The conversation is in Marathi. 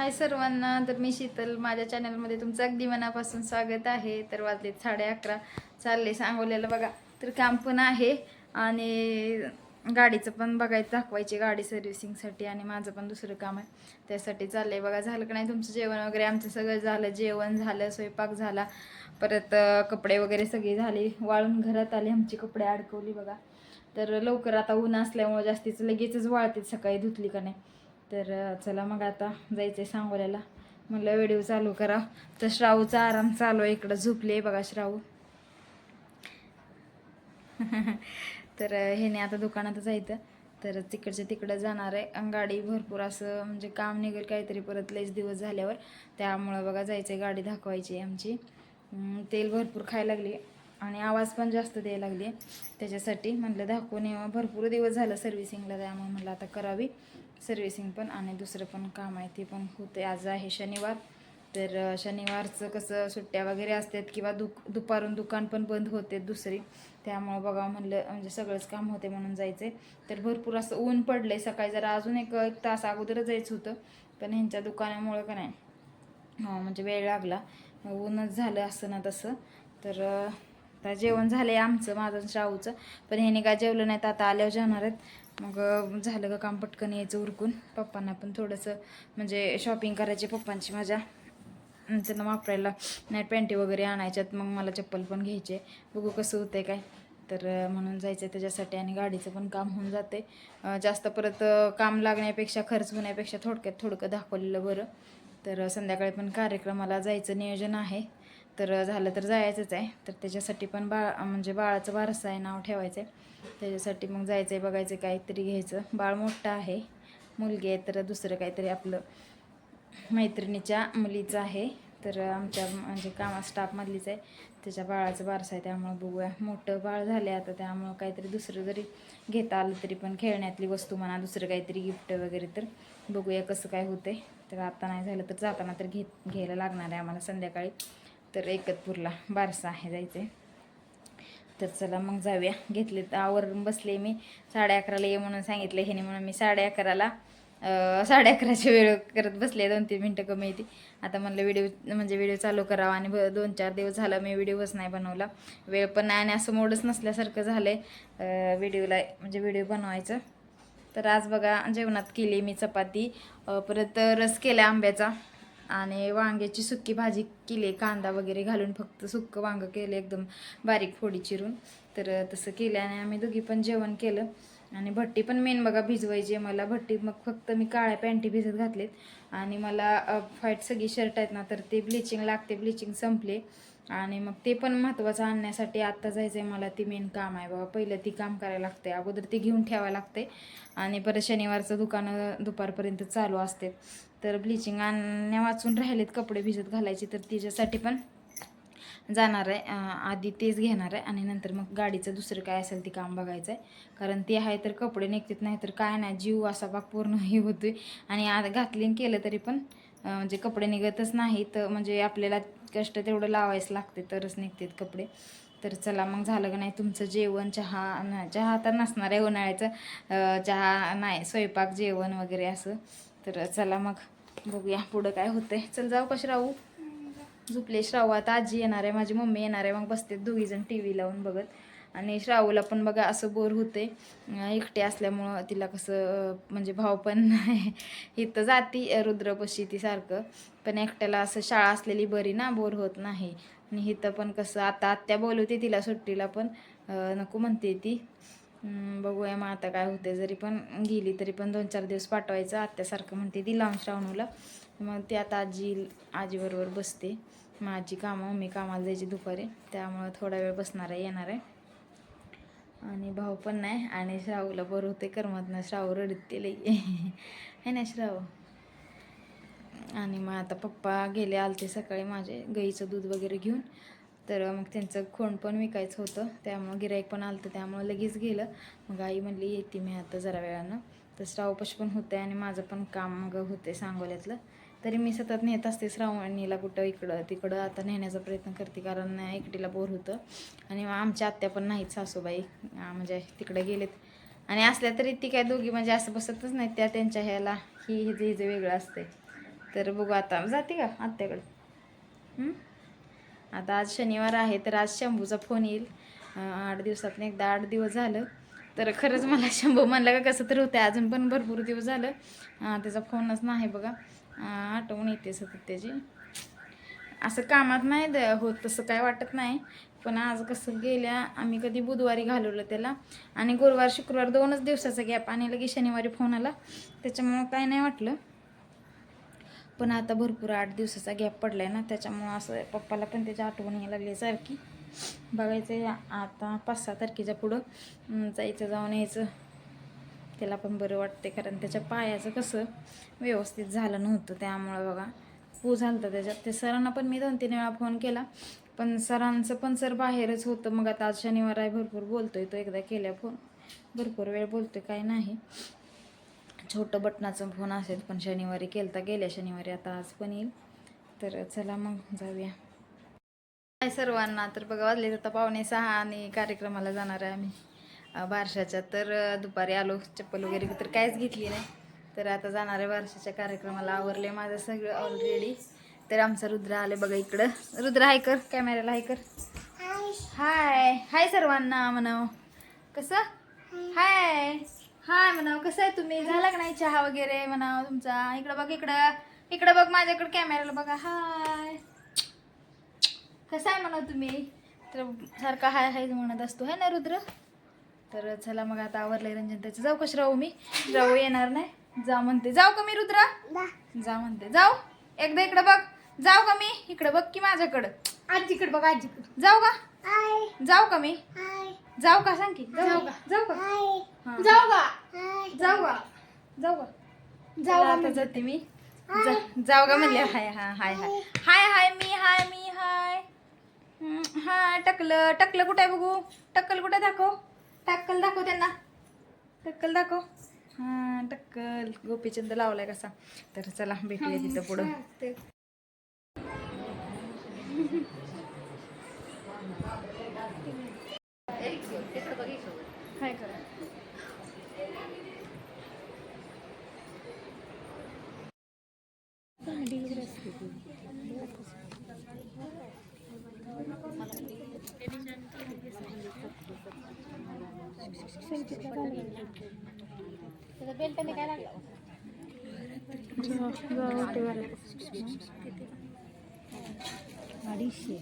हाय सर्वांना तर मी शीतल. माझ्या चॅनलमध्ये तुमचं अगदी मनापासून स्वागत आहे. तर वाजले साडे अकरा. चालले सांगवलेलं बघा. तर काम पण आहे आणि गाडीचं पण बघायचं दाखवायची गाडी सर्व्हिसिंगसाठी आणि माझं पण दुसरं काम आहे. त्यासाठी चाललं आहे बघा झालं का नाही तुमचं जेवण वगैरे? आमचं सगळं झालं. जेवण झालं स्वयंपाक झाला. परत कपडे वगैरे सगळे झाले. वाळून घरात आले. आमची कपडे अडकवली बघा. तर लवकर आता ऊन असल्यामुळे जास्तीचं लगेचच वाळते सकाळी धुतली का नाही. तर चला मग आता जायचं आहे सांगोल्याला. म्हणलं व्हिडिओ चालू करा. तर श्रावूचा आराम चालू आहे इकडं. झोपले बघा श्रावू तर ह्याने आता दुकानात जायचं. तर तिकडच्या तिकडं जाणार आहे. गाडी भरपूर असं म्हणजे काम निघेल काहीतरी. परत लईच दिवस झाल्यावर. त्यामुळं बघा जायचं आहे गाडी दाखवायची आहे आमची. तेल भरपूर खायला लागली. आणि आवाज पण जास्त द्यायला लागली. त्याच्यासाठी म्हटलं दाखवून भरपूर दिवस झालं सर्व्हिसिंगला त्यामुळे म्हटलं आता करावी. सर्व्हिसिंग पण आणि दुसरं पण काम आहे ते पण होते आज आहे शनिवार तर शनिवारचं कसं सुट्ट्या वगैरे असतात किंवा दुक दुपारून दुकान पण बंद होते दुसरी. त्यामुळं बघा म्हणलं म्हणजे सगळंच काम होते म्हणून जायचे तर भरपूर असं ऊन पडलं आहे सकाळी जरा अजून एक एक तास अगोदरच जायचं होतं पण ह्यांच्या दुकानामुळं का नाही हो, म्हणजे वेळ लागला. ऊनच झालं असं ना तसं. तर आता जेवण झालं आहे आमचं माझं शाहूचं. पण ह्याने काय जेवलं नाही तर आता आल्यावर जाणार आहेत. मग झालं का काम पटकन यायचं उरकून. पप्पांना पण थोडंसं म्हणजे शॉपिंग करायची पप्पांची माझ्या. त्यांना वापरायला नाही पॅन्टी वगैरे आणायच्यात. मग मला चप्पल पण घ्यायचे. बघू कसं होतंय काय. तर म्हणून जायचं त्याच्यासाठी आणि गाडीचं पण काम होऊन जाते. जास्त परत काम लागण्यापेक्षा खर्च होण्यापेक्षा थोडक्यात थोडकं दाखवलेलं बरं. तर संध्याकाळी पण कार्यक्रमाला जायचं नियोजन आहे. तर झालं तर जायचंच आहे. तर त्याच्यासाठी पण बाळ म्हणजे बाळाचं बारसं आहे नाव ठेवायचं आहे त्याच्यासाठी मग जायचं आहे बघायचं काहीतरी घ्यायचं. बाळ मोठं आहे. मुलगी आहे तर दुसरं काहीतरी आपलं मैत्रिणीच्या मुलीचं आहे. तर आमच्या म्हणजे कामा स्टाफमधलीच आहे. त्याच्या बाळाचं बारसं आहे त्यामुळं बघूया. मोठं बाळ झालं आता त्यामुळं काहीतरी दुसरं जरी घेता आलं तरी पण खेळण्यातली वस्तू म्हणा दुसरं काहीतरी गिफ्ट वगैरे तर बघूया कसं काय होते तर आता नाही झालं तर जाताना तर घे घ्यायला लागणार आहे आम्हाला संध्याकाळी. तर एकतपूरला बारसा आहे जायचं तर चला मग जाऊया. घेतले तर आवरून बसले मी. साडे अकराला ये म्हणून सांगितलं ह्याने म्हणून मी साडे अकराला साडे अकराची वेळ करत बसले. दोन तीन मिनटं कमी येते. आता म्हणलं व्हिडिओ म्हणजे व्हिडिओ चालू करावा आणि दोन चार दिवस झालं मी व्हिडिओच नाही बनवला. वेळ पण नाही आणि असं मोडच नसल्यासारखं झालं आहे व्हिडिओला म्हणजे व्हिडिओ बनवायचं. तर आज बघा जेवणात केली मी चपाती. परत रस केला आंब्याचा. आणि वांग्याची सुक्की भाजी केली कांदा वगैरे घालून फक्त सुक्कं वांगं केलं एकदम बारीक फोडी चिरून. तर तसं केलं आणि आम्ही दोघी पण जेवण केलं. आणि भट्टी पण मेन बघा भिजवायची आहे मला. भट्टी मग फक्त मी काळ्या पॅन्टी भिजत घातलेत. आणि मला फाईट सगळी शर्ट आहेत ना तर ते ब्लिचिंग लागते ब्लिचिंग संपले. आणि मग ते पण महत्त्वाचं आणण्यासाठी आत्ता जायचं आहे मला ती मेन काम आहे बाबा. पहिलं ती काम करायला लागते अगोदर ती घेऊन ठेवावं लागते आणि परत शनिवारचं दुकानं दुपारपर्यंत चालू असते. तर ब्लिचिंग आणण्या वाचून राहिलेत कपडे भिजत घालायचे तर तिच्यासाठी पण जाणार आहे. आधी तेच घेणार आहे आणि नंतर मग गाडीचं दुसरं काय असेल ते काम बघायचं आहे कारण ते आहे तर कपडे निघतात नाही तर काय नाही जीव असा बाग पूर्ण हे आहे आणि आता घातलीन केलं तरी पण म्हणजे कपडे निघतच नाही तर म्हणजे आपल्याला कष्ट तेवढं लावायचं लागते तरच निघतात कपडे. तर चला मग झालं का नाही तुमचं जेवण चहा ना चहा तर नसणार आहे उन्हाळ्याचं. चहा नाही स्वयंपाक जेवण वगैरे असं. तर चला मग बघूया पुढं काय होतंय. चल जाऊ कशी राहू? झोपले श्रावू आता आजी येणार आहे माझी मम्मी येणार आहे. मग बसते दोघीजण टी व्ही लावून बघत. आणि श्रावूला पण बघा असं बोर होते एकटे असल्यामुळं तिला कसं म्हणजे भाव पण नाही इथं जाती रुद्रपशी ती सारखं. पण एकट्याला असं शाळा असलेली बरी ना बोर होत नाही. आणि इथं पण कसं आता आत्या बोलवते तिला सुट्टीला पण. नको म्हणते ती. बघूया मग आता काय होते जरी पण गेली तरी पण दोन चार दिवस पाठवायचं. आत्यासारखं म्हणते ती लावून श्रावणूला मग ती आता आजी आजीबरोबर बसते. मग आजी कामं मी कामाला जायची दुपारी. त्यामुळं थोडा वेळ बसणार आहे येणार आहे. आणि भाऊ पण नाही आणि श्रावूला बरं होते करमत ना श्रावू रडत ते लई. है ना श्रावू आणि मग आता पप्पा गेले आलते सकाळी माझे गाईचं दूध वगैरे घेऊन. तर मग त्यांचं खोंड पण विकायचं होतं. त्यामुळं गिराईक पण आलं होतं त्यामुळं लगेच गेलं. मग आई म्हणली येते मी आता जरा वेळानं. तर श्रावपश पण होते आणि माझं पण काम मग होते सांगोल्यातलं. तरी मी सतत नेत असते श्रावणीला कुठं इकडं तिकडं. आता नेण्याचा प्रयत्न करते कारण एकटीला बोर होतं. आणि मग आमच्या आत्या पण नाहीत सासूबाई. म्हणजे तिकडे गेलेत. आणि असल्या तरी ती काय दोघी म्हणजे असं बसतच नाहीत. त्या त्यांच्या ह्याला ही हिचं हिचं वेगळं असते तर बघू आता. जाते का आत्याकडे? आता आज शनिवार आहे तर आज शंभूचा फोन येईल. आठ दिवसात एकदा आठ दिवस झालं. तर खरंच मला शंभू म्हणलं का कसं तरी होतं अजून पण भरपूर दिवस झालं. त्याचा फोनच नाही बघा. आठवून आठवण येते सतत त्याची. असं कामात नाही द- होत तसं काय वाटत नाही. पण आज कसं गेल्या आम्ही कधी बुधवारी घालवलं त्याला. आणि गुरुवार शुक्रवार दोनच दिवसाचा गॅप आणि लगेच शनिवारी फोन आला. त्याच्यामुळं काय नाही वाटलं. पण आता भरपूर आठ दिवसाचा गॅप पडलाय ना त्याच्यामुळं असं पप्पाला पण त्याची आठवण यायला लागली सारखी. बघायचं आहे आता पाच सहा तारखेच्या पुढं जायचं जाऊन यायचं. त्याला पण बरं वाटते कारण त्याच्या पायाचं कसं व्यवस्थित झालं नव्हतं त्यामुळं बघा. पू झालं होतं त्याच्यात. ते सरांना पण मी दोन तीन वेळा फोन केला पण सरांचं पण सर बाहेरच होतं. मग आता आज शनिवार आहे भरपूर बोलतोय तो एकदा केल्या फोन भरपूर वेळ बोलतोय काय नाही. छोटं बटनाचं फोन असेल पण शनिवारी केलता गेल्या शनिवारी आता आज पण येईल. तर चला मग जाऊया. हाय सर्वांना तर बघा वाजले आता पावणे सहा आणि कार्यक्रमाला जाणार आहे आम्ही. बारशाच्या. तर दुपारी आलो चप्पल वगैरे तर काहीच घेतली नाही. तर आता जाणार आहे बारशाच्या कार्यक्रमाला. आवरले माझं सगळं ऑलरेडी तर आमचा रुद्र आले बघा इकडं. रुद्र हाय कर. कॅमेऱ्याला हाय कर. हाय. हाय. सर्वांना म्हणाव. कसं? हाय. हाय म्हणाव कसं आहे तुम्ही? झाला का नाही चहा वगैरे म्हणाव तुमचा? इकडं बघ इकडं. इकडं बघ माझ्याकडं कॅमेऱ्याला बघा. हाय. कसं आहे म्हणा तुम्ही? तर सारखा हाय हाय म्हणत असतो है ना रुद्र? तर चला मग आता आवरलंय रंजन त्याचं. जाऊ कशी राहू मी? जाऊ येणार नाही. जा म्हणते. जाऊ का मी रुद्र? जा. म्हणते. जाऊ. एकदा इकडं बघ. जाऊ का मी? इकडं बघ की माझ्याकडं. आजीकडे बघ आजीकडे. जाऊ का? जाऊ का मी? जाऊ का सांग की? जाऊ. का? जाऊ का. जाऊ का? जाऊ का? जाऊ का? जाऊ आता जाते मी. जा- जाऊ का म्हणले? हाय. हा हाय हाय. हाय. हाय मी हाय मी हाय. हम्म, हाय टकलं टकलं कुठे आहे बघू? टक्कल कुठे दाखव? टक्कल दाखव त्यांना. टक्कल दाखव. हा टक्कल गोपीचंद लावलाय कसा. तर चला भेटूया तिथं पुढं. काय करा अडीचशे.